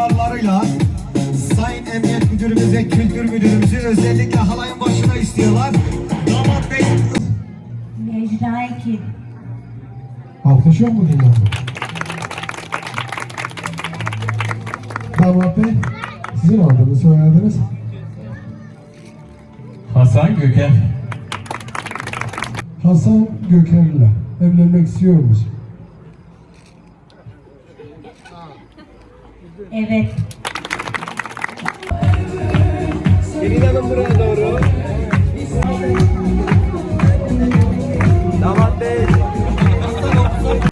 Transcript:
ısrarlarıyla Sayın Emniyet Müdürümüz ve Kültür Müdürümüzü özellikle halayın başına istiyorlar. Damat bey Necda Ekin. Alkışlıyor mu dinler Damat Bey, sizin adınız, soyadınız? Hasan Göker. Hasan Göker'le evlenmek istiyor musun? Evet. Gelin hanım buraya doğru.